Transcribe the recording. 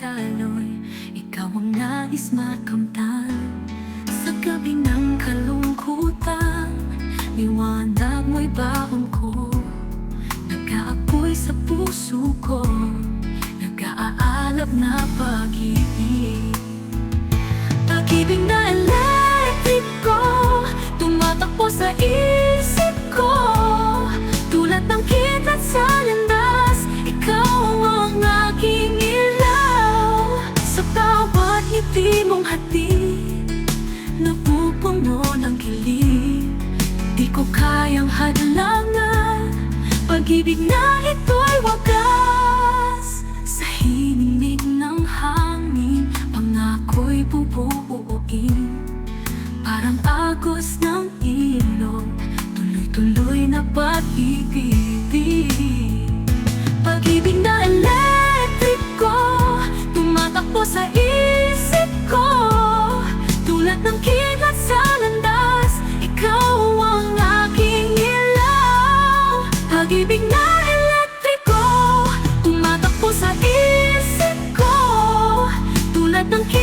daloy Ikaw ang nais makamtan. Sa gabi ng kalungkutan Liwanag mo'y baon ko. Nag-aapoy sa puso ko Nag-aalab na pag-ibig. Pag-ibig na elektriko Tumatakbo sa isip ko. Tulad ng kidlat sa ko kayang hadlangan. Pag-ibig na ito'y wagas. Sa hininig ng hangin Pangako'y bubuuin. Parang agos ng ilog Tuloy-tuloy na pag-ibig. Pag-ibig na elektriko Tumatakbo sa isip ko. Tulad ng kidlat Don't care.